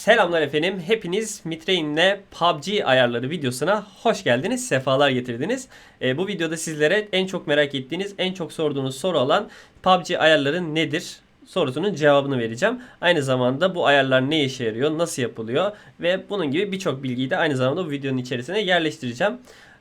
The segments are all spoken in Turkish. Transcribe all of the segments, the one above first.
Selamlar efendim. Hepiniz Mitrain'le PUBG ayarları videosuna hoş geldiniz. Sefalar getirdiniz. Ee, bu videoda sizlere en çok merak ettiğiniz, en çok sorduğunuz soru olan PUBG ayarları nedir? sorusunun cevabını vereceğim. Aynı zamanda bu ayarlar ne işe yarıyor, nasıl yapılıyor ve bunun gibi birçok bilgiyi de aynı zamanda bu videonun içerisine yerleştireceğim.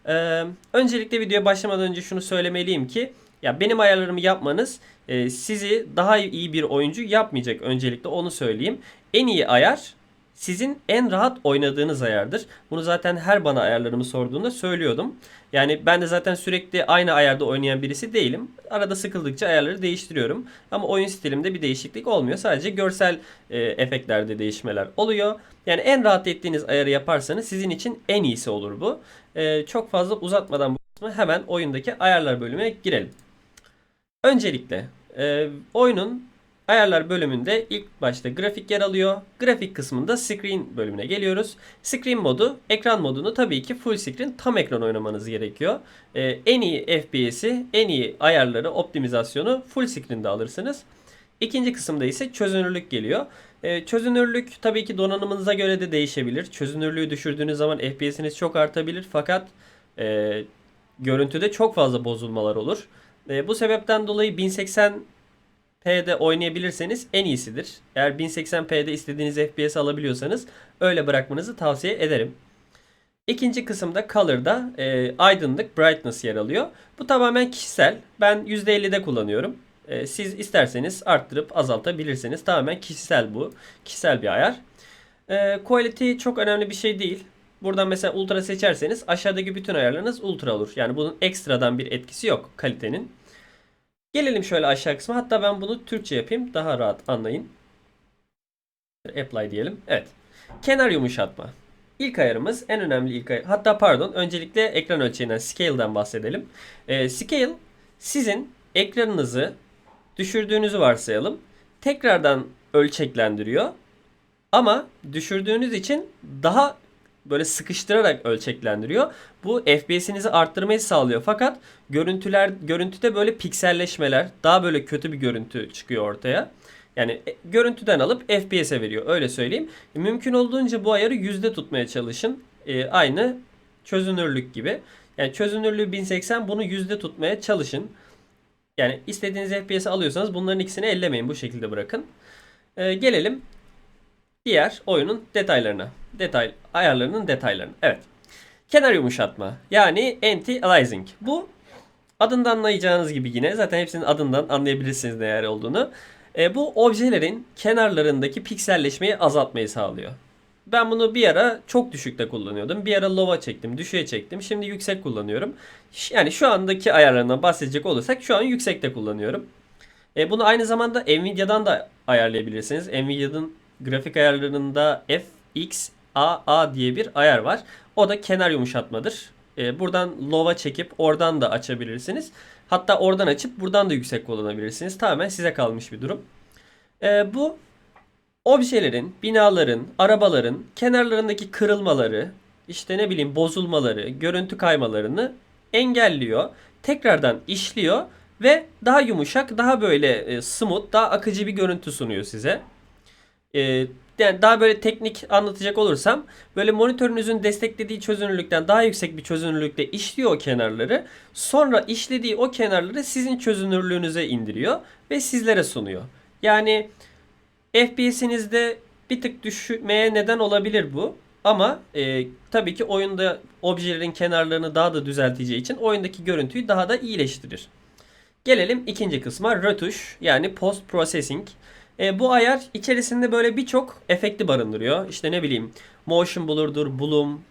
Ee, öncelikle videoya başlamadan önce şunu söylemeliyim ki ya benim ayarlarımı yapmanız e, sizi daha iyi bir oyuncu yapmayacak öncelikle onu söyleyeyim. En iyi ayar sizin en rahat oynadığınız ayardır. Bunu zaten her bana ayarlarımı sorduğunda söylüyordum. Yani ben de zaten sürekli aynı ayarda oynayan birisi değilim. Arada sıkıldıkça ayarları değiştiriyorum. Ama oyun stilimde bir değişiklik olmuyor. Sadece görsel e, efektlerde değişmeler oluyor. Yani en rahat ettiğiniz ayarı yaparsanız sizin için en iyisi olur bu. E, çok fazla uzatmadan bu kısmı hemen oyundaki ayarlar bölümüne girelim. Öncelikle e, oyunun Ayarlar bölümünde ilk başta grafik yer alıyor. Grafik kısmında screen bölümüne geliyoruz. Screen modu, ekran modunu tabii ki full screen tam ekran oynamanız gerekiyor. Ee, en iyi FPS'i, en iyi ayarları, optimizasyonu full screen'de alırsınız. İkinci kısımda ise çözünürlük geliyor. Ee, çözünürlük tabii ki donanımınıza göre de değişebilir. Çözünürlüğü düşürdüğünüz zaman FPS'iniz çok artabilir fakat e, görüntüde çok fazla bozulmalar olur. E, bu sebepten dolayı 1080 P'de oynayabilirseniz en iyisidir. Eğer 1080p'de istediğiniz FPS alabiliyorsanız öyle bırakmanızı tavsiye ederim. İkinci kısımda Color'da e, aydınlık brightness yer alıyor. Bu tamamen kişisel. Ben %50'de kullanıyorum. E, siz isterseniz arttırıp azaltabilirsiniz. Tamamen kişisel bu. Kişisel bir ayar. E, quality çok önemli bir şey değil. Buradan mesela ultra seçerseniz aşağıdaki bütün ayarlarınız ultra olur. Yani bunun ekstradan bir etkisi yok kalitenin. Gelelim şöyle aşağı kısma. Hatta ben bunu Türkçe yapayım. Daha rahat anlayın. Apply diyelim. Evet. Kenar yumuşatma. İlk ayarımız en önemli ilk ayar. Hatta pardon öncelikle ekran ölçeğinden scale'den bahsedelim. Ee, scale sizin ekranınızı düşürdüğünüzü varsayalım. Tekrardan ölçeklendiriyor. Ama düşürdüğünüz için daha böyle sıkıştırarak ölçeklendiriyor. Bu FPS'inizi arttırmayı sağlıyor. Fakat görüntüler görüntüde böyle pikselleşmeler, daha böyle kötü bir görüntü çıkıyor ortaya. Yani e, görüntüden alıp FPS'e veriyor. Öyle söyleyeyim. Mümkün olduğunca bu ayarı yüzde tutmaya çalışın. Ee, aynı çözünürlük gibi. Yani çözünürlüğü 1080 bunu yüzde tutmaya çalışın. Yani istediğiniz FPS alıyorsanız bunların ikisini ellemeyin. Bu şekilde bırakın. Ee, gelelim diğer oyunun detaylarına. Detay ayarlarının detaylarına. Evet. Kenar yumuşatma yani anti-aliasing. Bu adından anlayacağınız gibi yine zaten hepsinin adından anlayabilirsiniz ne yer olduğunu. E, bu objelerin kenarlarındaki pikselleşmeyi azaltmayı sağlıyor. Ben bunu bir ara çok düşükte kullanıyordum. Bir ara low'a çektim, düşüğe çektim. Şimdi yüksek kullanıyorum. Yani şu andaki ayarlarından bahsedecek olursak şu an yüksekte kullanıyorum. E, bunu aynı zamanda Nvidia'dan da ayarlayabilirsiniz. Nvidia'nın grafik ayarlarında FXAA diye bir ayar var. O da kenar yumuşatmadır. E, buradan low'a çekip oradan da açabilirsiniz. Hatta oradan açıp buradan da yüksek kullanabilirsiniz. Tamamen size kalmış bir durum. E, bu objelerin, binaların, arabaların kenarlarındaki kırılmaları, işte ne bileyim bozulmaları, görüntü kaymalarını engelliyor. Tekrardan işliyor ve daha yumuşak, daha böyle e, smooth, daha akıcı bir görüntü sunuyor size. E, yani daha böyle teknik anlatacak olursam böyle monitörünüzün desteklediği çözünürlükten daha yüksek bir çözünürlükte işliyor o kenarları. Sonra işlediği o kenarları sizin çözünürlüğünüze indiriyor ve sizlere sunuyor. Yani FPS'inizde bir tık düşmeye neden olabilir bu. Ama e, tabii ki oyunda objelerin kenarlarını daha da düzelteceği için oyundaki görüntüyü daha da iyileştirir. Gelelim ikinci kısma rötuş yani post processing. E, bu ayar içerisinde böyle birçok efekti barındırıyor. İşte ne bileyim motion blur'dur, bloom,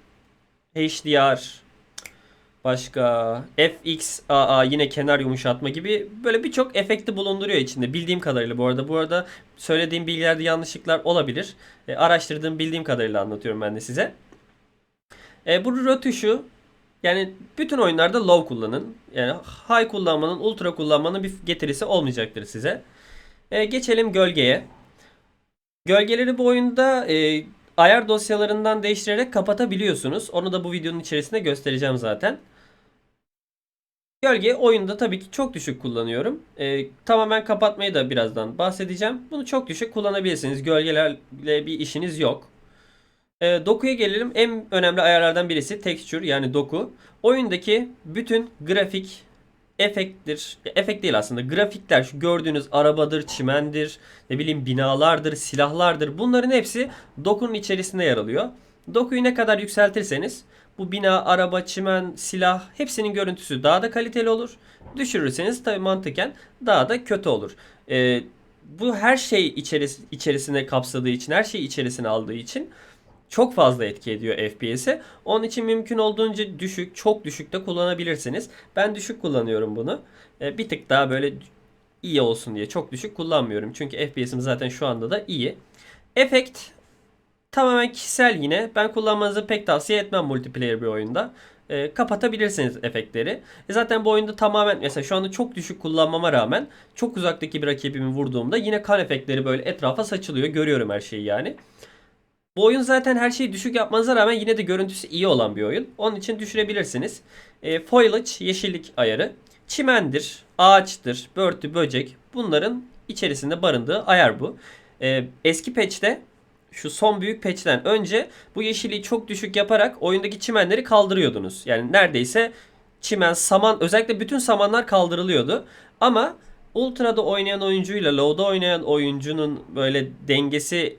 HDR, başka FXAA yine kenar yumuşatma gibi böyle birçok efekti bulunduruyor içinde bildiğim kadarıyla bu arada. Bu arada söylediğim bilgilerde yanlışlıklar olabilir. E, araştırdığım bildiğim kadarıyla anlatıyorum ben de size. E, bu rötuşu yani bütün oyunlarda low kullanın. Yani high kullanmanın, ultra kullanmanın bir getirisi olmayacaktır size. E, geçelim gölgeye. Gölgeleri bu oyunda e, ayar dosyalarından değiştirerek kapatabiliyorsunuz. Onu da bu videonun içerisinde göstereceğim zaten. Gölge oyunda tabii ki çok düşük kullanıyorum. E, tamamen kapatmayı da birazdan bahsedeceğim. Bunu çok düşük kullanabilirsiniz. Gölgelerle bir işiniz yok. E, dokuya gelelim. En önemli ayarlardan birisi texture yani doku. Oyundaki bütün grafik efekttir. Efekt değil aslında. Grafikler şu gördüğünüz arabadır, çimendir, ne bileyim binalardır, silahlardır. Bunların hepsi dokunun içerisinde yer alıyor. Dokuyu ne kadar yükseltirseniz bu bina, araba, çimen, silah hepsinin görüntüsü daha da kaliteli olur. Düşürürseniz tabii mantıken daha da kötü olur. Ee, bu her şey içeris içerisine kapsadığı için, her şeyi içerisine aldığı için çok fazla etki ediyor FPS'e. Onun için mümkün olduğunca düşük, çok düşük de kullanabilirsiniz. Ben düşük kullanıyorum bunu. Ee, bir tık daha böyle iyi olsun diye çok düşük kullanmıyorum. Çünkü FPS'im zaten şu anda da iyi. Efekt tamamen kişisel yine. Ben kullanmanızı pek tavsiye etmem multiplayer bir oyunda. Ee, kapatabilirsiniz efektleri. E zaten bu oyunda tamamen mesela şu anda çok düşük kullanmama rağmen çok uzaktaki bir rakibimi vurduğumda yine kan efektleri böyle etrafa saçılıyor. Görüyorum her şeyi yani. Bu oyun zaten her şeyi düşük yapmanıza rağmen yine de görüntüsü iyi olan bir oyun. Onun için düşürebilirsiniz. E, foliage yeşillik ayarı. Çimendir, ağaçtır, börtü, böcek bunların içerisinde barındığı ayar bu. E, eski patch'te şu son büyük patch'ten önce bu yeşilliği çok düşük yaparak oyundaki çimenleri kaldırıyordunuz. Yani neredeyse çimen, saman özellikle bütün samanlar kaldırılıyordu. Ama Ultra'da oynayan oyuncuyla Low'da oynayan oyuncunun böyle dengesi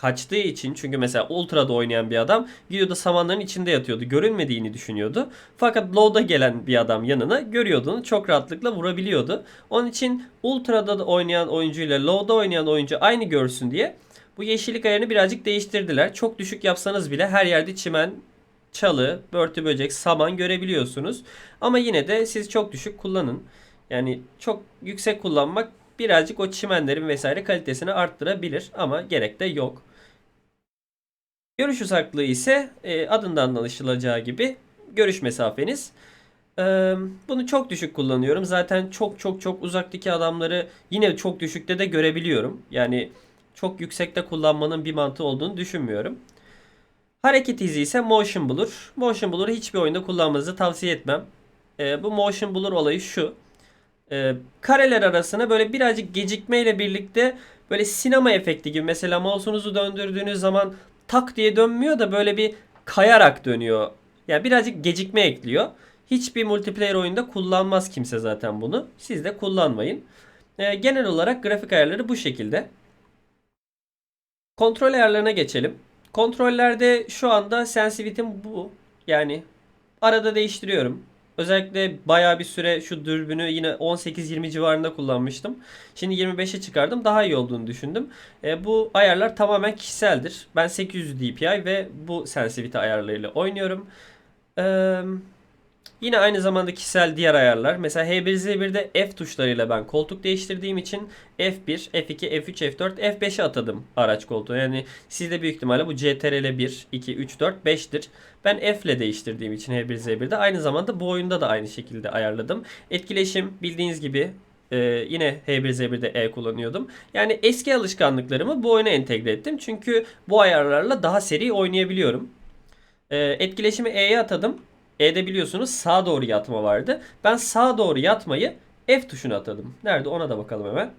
kaçtığı için çünkü mesela Ultra'da oynayan bir adam gidiyordu samanların içinde yatıyordu. Görünmediğini düşünüyordu. Fakat Low'da gelen bir adam yanına görüyordu. Çok rahatlıkla vurabiliyordu. Onun için Ultra'da da oynayan oyuncuyla Low'da oynayan oyuncu aynı görsün diye bu yeşillik ayarını birazcık değiştirdiler. Çok düşük yapsanız bile her yerde çimen, çalı, börtü böcek, saman görebiliyorsunuz. Ama yine de siz çok düşük kullanın. Yani çok yüksek kullanmak birazcık o çimenlerin vesaire kalitesini arttırabilir ama gerek de yok. Görüş uzaklığı ise e, adından anlaşılacağı gibi görüş mesafeniz. E, bunu çok düşük kullanıyorum. Zaten çok çok çok uzaktaki adamları yine çok düşükte de görebiliyorum. Yani çok yüksekte kullanmanın bir mantığı olduğunu düşünmüyorum. Hareket izi ise Motion Blur. Motion Blur'u hiçbir oyunda kullanmanızı tavsiye etmem. E, bu Motion Blur olayı şu. E, kareler arasına böyle birazcık gecikmeyle birlikte böyle sinema efekti gibi mesela mouse'unuzu döndürdüğünüz zaman tak diye dönmüyor da böyle bir kayarak dönüyor. Yani birazcık gecikme ekliyor. Hiçbir multiplayer oyunda kullanmaz kimse zaten bunu. Siz de kullanmayın. E, genel olarak grafik ayarları bu şekilde. Kontrol ayarlarına geçelim. Kontrollerde şu anda sensitivity'm bu. Yani arada değiştiriyorum. Özellikle bayağı bir süre şu dürbünü yine 18-20 civarında kullanmıştım. Şimdi 25'e çıkardım. Daha iyi olduğunu düşündüm. E, bu ayarlar tamamen kişiseldir. Ben 800 DPI ve bu sensitivity ayarlarıyla oynuyorum. Eee Yine aynı zamanda kişisel diğer ayarlar. Mesela H1Z1'de F tuşlarıyla ben koltuk değiştirdiğim için F1, F2, F3, F4, F5'e atadım araç koltuğu. Yani sizde büyük ihtimalle bu CTRL 1, 2, 3, 4, 5'tir. Ben F ile değiştirdiğim için H1Z1'de aynı zamanda bu oyunda da aynı şekilde ayarladım. Etkileşim bildiğiniz gibi ee, yine H1Z1'de E kullanıyordum. Yani eski alışkanlıklarımı bu oyuna entegre ettim. Çünkü bu ayarlarla daha seri oynayabiliyorum. Ee, etkileşimi E'ye atadım. E'de biliyorsunuz sağa doğru yatma vardı. Ben sağa doğru yatmayı F tuşuna atadım. Nerede ona da bakalım hemen.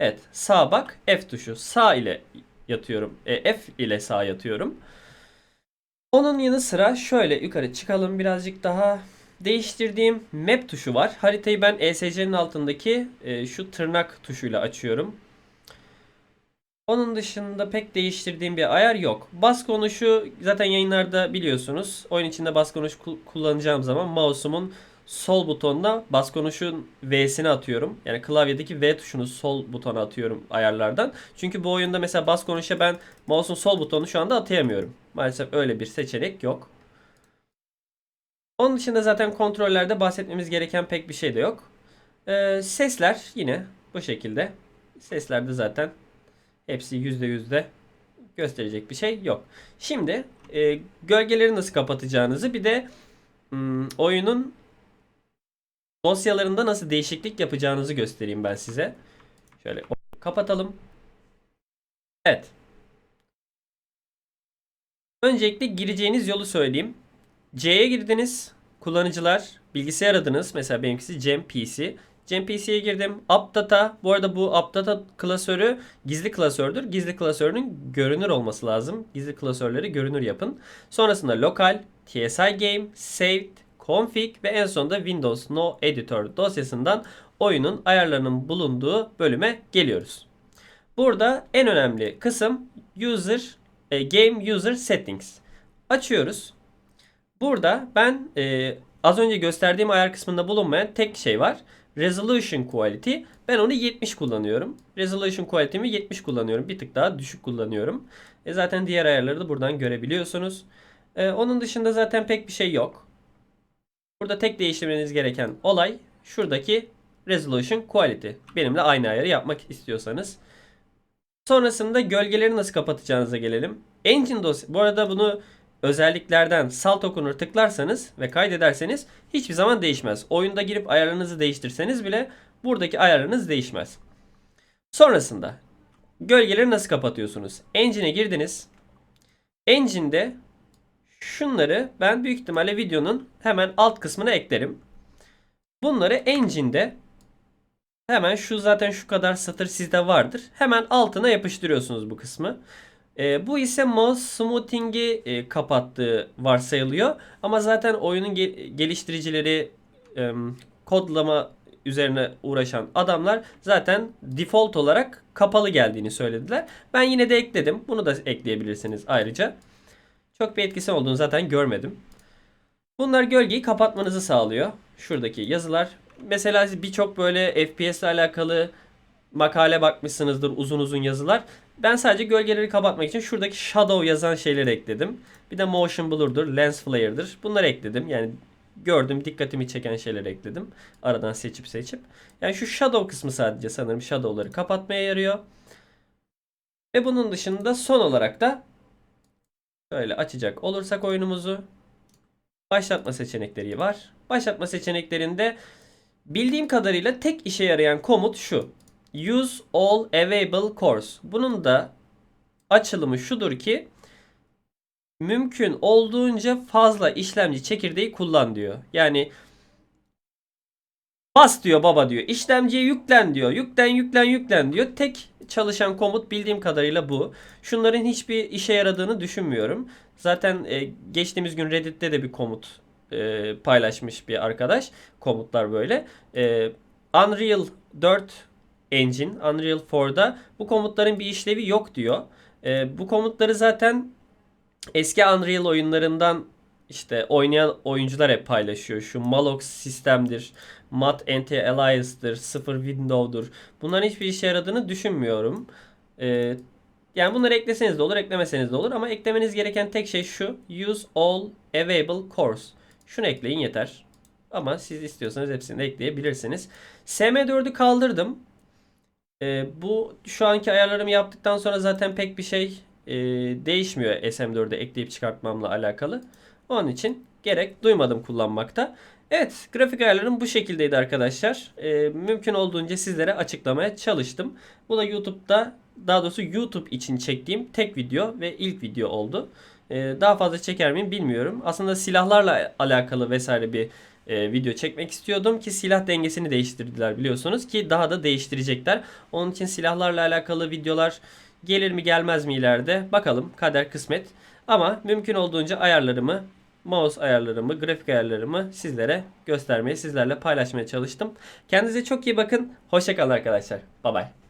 Evet sağ bak F tuşu. Sağ ile yatıyorum. E, F ile sağ yatıyorum. Onun yanı sıra şöyle yukarı çıkalım birazcık daha. Değiştirdiğim map tuşu var. Haritayı ben ESC'nin altındaki e, şu tırnak tuşuyla açıyorum. Onun dışında pek değiştirdiğim bir ayar yok. Bas konuşu zaten yayınlarda biliyorsunuz. Oyun içinde bas konuş kullanacağım zaman mouse'umun sol butonuna bas konuşun V'sini atıyorum. Yani klavyedeki V tuşunu sol butona atıyorum ayarlardan. Çünkü bu oyunda mesela bas konuşa ben mouse'un sol butonunu şu anda atayamıyorum. Maalesef öyle bir seçenek yok. Onun dışında zaten kontrollerde bahsetmemiz gereken pek bir şey de yok. Ee, sesler yine bu şekilde. Seslerde zaten Hepsi %100 de gösterecek bir şey yok. Şimdi e, gölgeleri nasıl kapatacağınızı bir de hmm, oyunun dosyalarında nasıl değişiklik yapacağınızı göstereyim ben size. Şöyle kapatalım. Evet. Öncelikle gireceğiniz yolu söyleyeyim. C'ye girdiniz. Kullanıcılar bilgisayar adınız mesela benimkisi Cem PC. Cem PC'ye girdim. AppData. Bu arada bu AppData klasörü gizli klasördür. Gizli klasörünün görünür olması lazım. Gizli klasörleri görünür yapın. Sonrasında lokal, TSI Game, Saved, Config ve en sonunda Windows No Editor dosyasından oyunun ayarlarının bulunduğu bölüme geliyoruz. Burada en önemli kısım User e, Game User Settings. Açıyoruz. Burada ben e, az önce gösterdiğim ayar kısmında bulunmayan tek şey var. Resolution Quality. Ben onu 70 kullanıyorum. Resolution Quality'mi 70 kullanıyorum. Bir tık daha düşük kullanıyorum. E zaten diğer ayarları da buradan görebiliyorsunuz. E, onun dışında zaten pek bir şey yok. Burada tek değiştirmeniz gereken olay şuradaki Resolution Quality. Benimle aynı ayarı yapmak istiyorsanız. Sonrasında gölgeleri nasıl kapatacağınıza gelelim. Engine dosya. Bu arada bunu özelliklerden salt okunur tıklarsanız ve kaydederseniz hiçbir zaman değişmez. Oyunda girip ayarlarınızı değiştirseniz bile buradaki ayarlarınız değişmez. Sonrasında gölgeleri nasıl kapatıyorsunuz? Engine'e girdiniz. Engine'de şunları ben büyük ihtimalle videonun hemen alt kısmına eklerim. Bunları Engine'de hemen şu zaten şu kadar satır sizde vardır. Hemen altına yapıştırıyorsunuz bu kısmı. E, bu ise mouse smoothing'i e, kapattığı varsayılıyor. Ama zaten oyunun ge- geliştiricileri e, kodlama üzerine uğraşan adamlar zaten default olarak kapalı geldiğini söylediler. Ben yine de ekledim. Bunu da ekleyebilirsiniz ayrıca. Çok bir etkisi olduğunu zaten görmedim. Bunlar gölgeyi kapatmanızı sağlıyor. Şuradaki yazılar. Mesela birçok böyle FPS ile alakalı makale bakmışsınızdır uzun uzun yazılar. Ben sadece gölgeleri kapatmak için şuradaki shadow yazan şeyleri ekledim. Bir de motion blur'dur, lens flare'dır. Bunları ekledim. Yani gördüm, dikkatimi çeken şeyleri ekledim. Aradan seçip seçip. Yani şu shadow kısmı sadece sanırım shadow'ları kapatmaya yarıyor. Ve bunun dışında son olarak da şöyle açacak olursak oyunumuzu başlatma seçenekleri var. Başlatma seçeneklerinde bildiğim kadarıyla tek işe yarayan komut şu. Use all available cores. Bunun da açılımı şudur ki mümkün olduğunca fazla işlemci çekirdeği kullan diyor. Yani bas diyor baba diyor. İşlemciye yüklen diyor. Yüklen yüklen yüklen diyor. Tek çalışan komut bildiğim kadarıyla bu. Şunların hiçbir işe yaradığını düşünmüyorum. Zaten e, geçtiğimiz gün Reddit'te de bir komut e, paylaşmış bir arkadaş. Komutlar böyle. E, Unreal 4 Engine, Unreal 4'da bu komutların bir işlevi yok diyor. E, bu komutları zaten eski Unreal oyunlarından işte oynayan oyuncular hep paylaşıyor. Şu Malox sistemdir, Mat Anti-Alias'dır, Sıfır Window'dur. Bunların hiçbir işe yaradığını düşünmüyorum. E, yani bunları ekleseniz de olur, eklemeseniz de olur ama eklemeniz gereken tek şey şu. Use all available cores. Şunu ekleyin yeter. Ama siz istiyorsanız hepsini de ekleyebilirsiniz. SM4'ü kaldırdım. Ee, bu şu anki ayarlarımı yaptıktan sonra zaten pek bir şey e, değişmiyor SM4'e ekleyip çıkartmamla alakalı. Onun için gerek duymadım kullanmakta. Evet grafik ayarlarım bu şekildeydi arkadaşlar. Ee, mümkün olduğunca sizlere açıklamaya çalıştım. Bu da YouTube'da daha doğrusu YouTube için çektiğim tek video ve ilk video oldu. Ee, daha fazla çeker miyim bilmiyorum. Aslında silahlarla alakalı vesaire bir e, video çekmek istiyordum ki silah dengesini değiştirdiler biliyorsunuz ki daha da değiştirecekler. Onun için silahlarla alakalı videolar gelir mi gelmez mi ileride bakalım kader kısmet. Ama mümkün olduğunca ayarlarımı mouse ayarlarımı, grafik ayarlarımı sizlere göstermeye, sizlerle paylaşmaya çalıştım. Kendinize çok iyi bakın. Hoşçakalın arkadaşlar. Bay bay.